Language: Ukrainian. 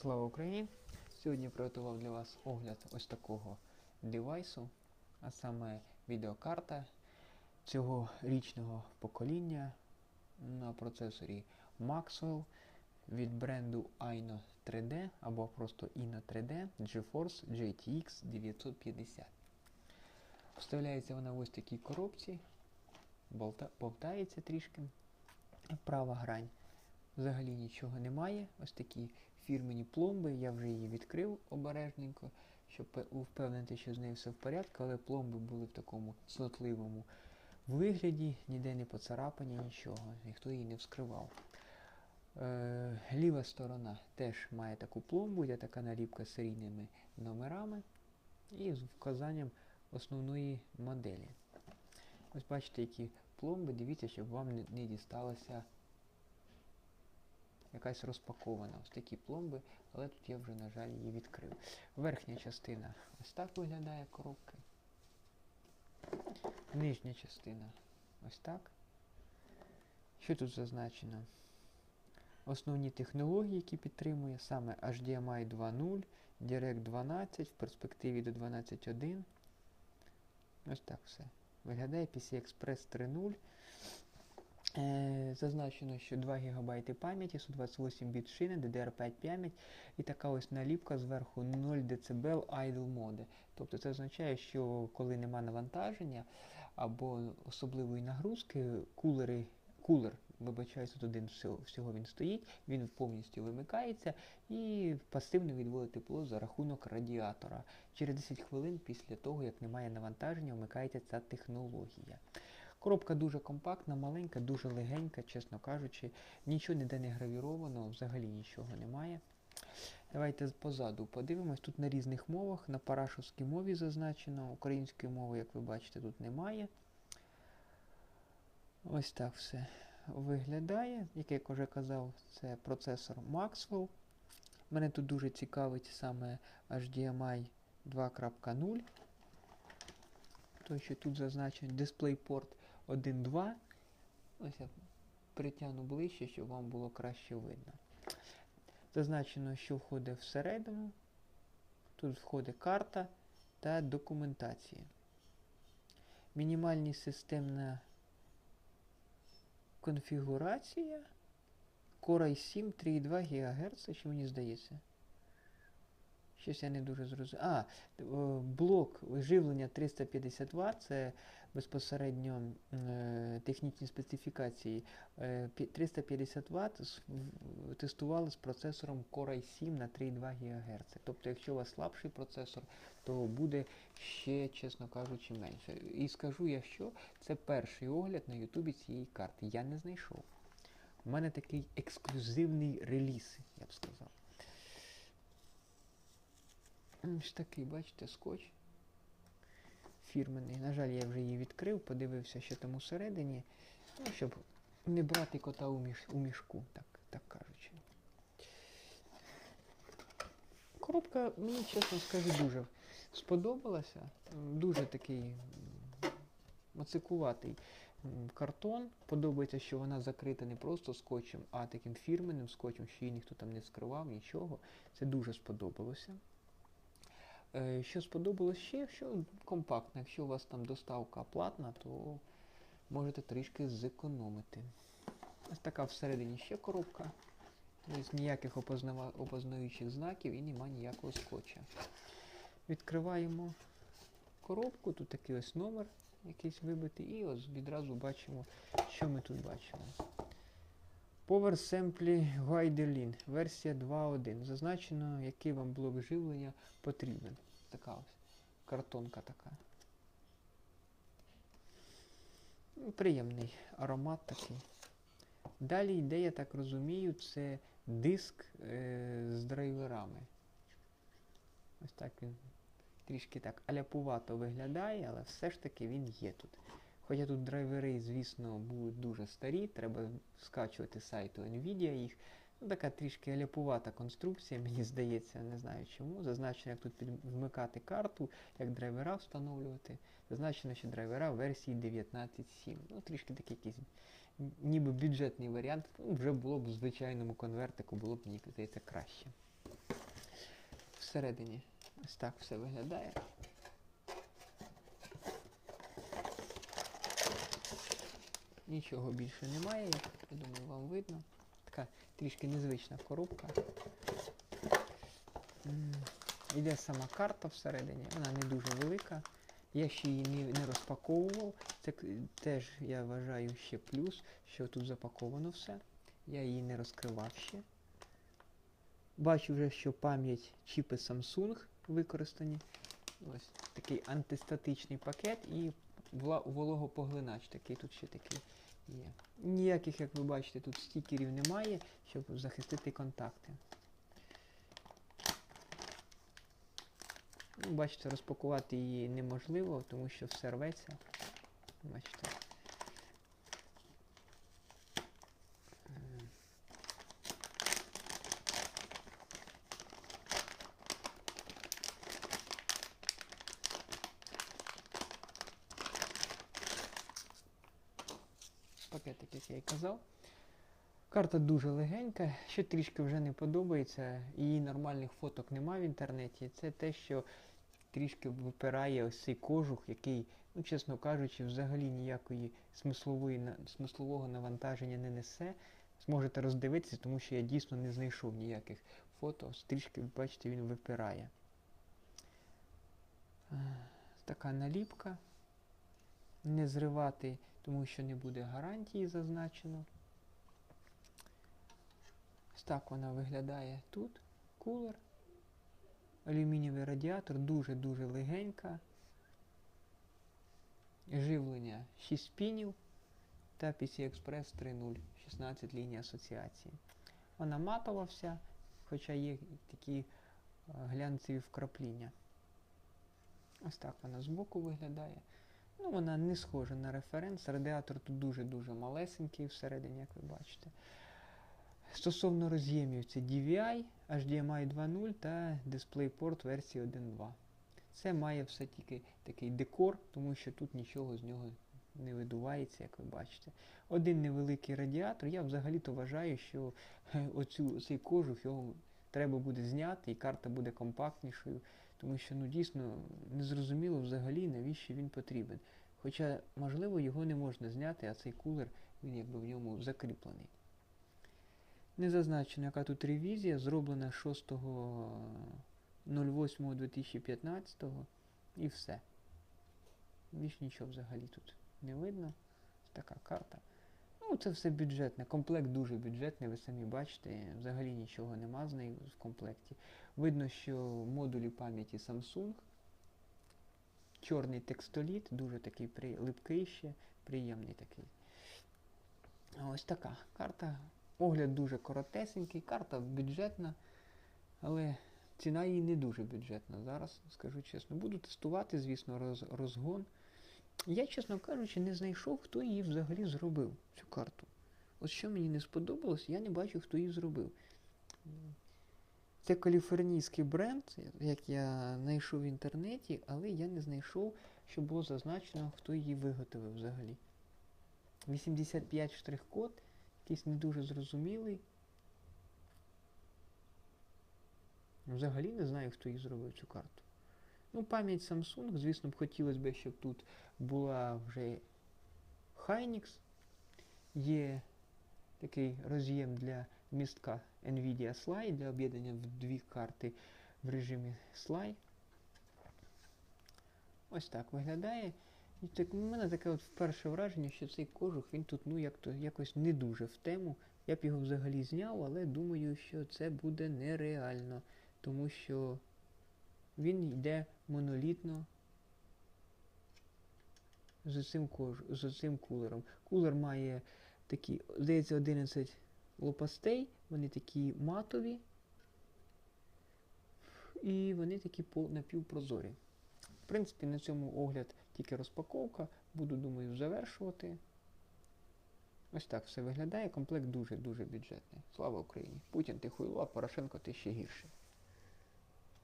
Слава Україні! Сьогодні приготував для вас огляд ось такого девайсу, а саме відеокарта цього річного покоління на процесорі Maxwell від бренду Aino 3D або просто Ino 3D GeForce GTX 950. Вставляється вона в ось такій коробці, болта, болтається трішки, права грань. Взагалі нічого немає. Ось такі фірмені пломби. Я вже її відкрив обережненько, щоб пе- впевнити, що з нею все в порядку, але пломби були в такому цнотливому вигляді, ніде не поцарапані, нічого, ніхто її не вскривав. Е, ліва сторона теж має таку пломбу, йде така наліпка з серійними номерами і з вказанням основної моделі. Ось бачите, які пломби, дивіться, щоб вам не дісталося якась розпакована. Ось такі пломби, але тут я вже, на жаль, її відкрив. Верхня частина ось так виглядає коробки. Нижня частина ось так. Що тут зазначено? Основні технології, які підтримує, саме HDMI 2.0, Direct 12, в перспективі до 12.1. Ось так все. Виглядає PC Express 3.0. Е, Зазначено, що 2 ГБ пам'яті, 128 біт шини, DDR5 пам'ять і така ось наліпка зверху 0 дБ idle mode. Тобто це означає, що коли нема навантаження або особливої нагрузки, кулери, кулер, вибачаюсь, тут один всього він стоїть, він повністю вимикається і пасивно відводить тепло за рахунок радіатора. Через 10 хвилин після того, як немає навантаження, вмикається ця технологія. Коробка дуже компактна, маленька, дуже легенька, чесно кажучи. Нічого ніде не гравіровано, взагалі нічого немає. Давайте позаду подивимось. Тут на різних мовах, на парашовській мові зазначено, української мови, як ви бачите, тут немає. Ось так все виглядає. Як я вже казав, це процесор Maxwell. Мене тут дуже цікавить саме HDMI 2.0. Той, тут зазначений DisplayPort 1.2. Ось я притягну ближче, щоб вам було краще видно. Зазначено, що входить всередину. Тут входить карта та документація. Мінімальна системна конфігурація. Core i7 3,2 ГГц, чи мені здається? Щось я не дуже зрозумів. А, е, блок живлення 350 Вт, це безпосередньо е, технічні специфікації. Е, 350 Вт з- в- тестували з процесором Core i7 на 3,2 ГГц. Тобто, якщо у вас слабший процесор, то буде ще, чесно кажучи, менше. І скажу я, що це перший огляд на Ютубі цієї карти. Я не знайшов. У мене такий ексклюзивний реліз, я б сказав. Ось такий, бачите, скотч. Фірменний. На жаль, я вже її відкрив, подивився, що там усередині. Ну, щоб не брати кота у, міш... у мішку, так, так кажучи. Коробка, мені чесно скажу, дуже сподобалася. Дуже такий м, оцикуватий м, картон. Подобається, що вона закрита не просто скотчем, а таким фірменним скотчем, що її ніхто там не скривав, нічого. Це дуже сподобалося. Е, Що сподобалось ще, що компактно. Якщо у вас там доставка платна, то можете трішки зекономити. Ось така всередині ще коробка. Тобто ніяких опознаючих знаків і нема ніякого скотча. Відкриваємо коробку, тут такий ось номер якийсь вибитий, і ось відразу бачимо, що ми тут бачимо. Power Sample Guidelin, версія 2.1. Зазначено, який вам блок живлення потрібен. Така ось картонка така. Приємний аромат такий. Далі йде, я так розумію, це диск е, з драйверами. Ось так він трішки так аляпувато виглядає, але все ж таки він є тут. Хоча тут драйвери, звісно, будуть дуже старі, треба скачувати сайту Nvidia їх. Ну, така трішки аляпувата конструкція, мені здається, не знаю чому. Зазначено, як тут вмикати карту, як драйвера встановлювати. Зазначено, що драйвера версії 19.7. Ну, трішки такий якийсь ніби бюджетний варіант. Ну, вже було б в звичайному конвертику, було б, мені здається, краще. всередині ось так все виглядає. Нічого більше немає, я думаю, вам видно. Така трішки незвична коробка. М, Йде сама карта всередині, вона не дуже велика. Я ще її не, не розпаковував. Це теж я вважаю ще плюс, що тут запаковано все. Я її не розкривав ще. Бачу вже, що пам'ять чіпи Samsung використані. Ось такий антистатичний пакет і вологопоглинач такий тут ще такий є. Ніяких, як ви бачите, тут стікерів немає, щоб захистити контакти. Ну, бачите, розпакувати її неможливо, тому що все рветься. Бачите. Пакетик, як я і казав. Карта дуже легенька, що трішки вже не подобається, її нормальних фоток немає в інтернеті. Це те, що трішки випирає ось цей кожух, який, ну чесно кажучи, взагалі ніякої смислової, смислового навантаження не несе. Зможете роздивитися, тому що я дійсно не знайшов ніяких фото. Ось Трішки, бачите, він випирає. Е, Така наліпка. Не зривати, тому що не буде гарантії зазначено. Ось так вона виглядає тут. Кулер. Алюмінієвий радіатор, дуже-дуже легенька. Живлення 6 пінів та PC Express 3.0, 16 ліній асоціації. Вона матова вся, хоча є такі е, глянцеві вкрапління. Ось так вона збоку виглядає. Ну, вона не схожа на референс. Радіатор тут дуже-дуже малесенький всередині, як ви бачите. Стосовно роз'ємів, це DVI, HDMI 2.0 та DisplayPort версії 1.2. Це має все тільки такий декор, тому що тут нічого з нього не видувається, як ви бачите. Один невеликий радіатор. Я взагалі-то вважаю, що е, оцю, цей кожух його треба буде зняти і карта буде компактнішою, тому що ну, дійсно незрозуміло взагалі, навіщо він потрібен. Хоча, можливо, його не можна зняти, а цей кулер, він якби в ньому закріплений. Не зазначено, яка тут ревізія, зроблена 6.08.2015 і все. Більш нічого взагалі тут не видно. Така карта. Ну, це все бюджетне. Комплект дуже бюджетний, ви самі бачите, взагалі нічого нема з нею в комплекті. Видно, що модулі пам'яті Samsung. Чорний текстоліт, дуже такий при... липкий ще, приємний такий. Ось така карта. Огляд дуже коротесенький, карта бюджетна, але ціна її не дуже бюджетна. Зараз, скажу чесно. Буду тестувати, звісно, роз, розгон. Я, чесно кажучи, не знайшов, хто її взагалі зробив, цю карту. От що мені не сподобалось, я не бачу, хто її зробив. Це каліфорнійський бренд, як я знайшов в інтернеті, але я не знайшов, що було зазначено, хто її виготовив взагалі. 85 штрих-код, якийсь не дуже зрозумілий. Взагалі не знаю, хто її зробив цю карту. Ну, пам'ять Samsung, звісно, б хотілося б, щоб тут була вже Hynix. Є такий роз'єм для містка NVIDIA Slide для об'єднання в дві карти в режимі Slide. Ось так виглядає. І так, у мене таке от перше враження, що цей кожух, він тут ну, як то, якось не дуже в тему. Я б його взагалі зняв, але думаю, що це буде нереально, тому що він йде монолітно з цим, з цим кулером. Кулер має такі, здається, 11 лопастей, вони такі матові. І вони такі напівпрозорі. В принципі, на цьому огляд тільки розпаковка. Буду, думаю, завершувати. Ось так все виглядає. Комплект дуже-дуже бюджетний. Слава Україні! Путін ти хуйло, а Порошенко ти ще гірший.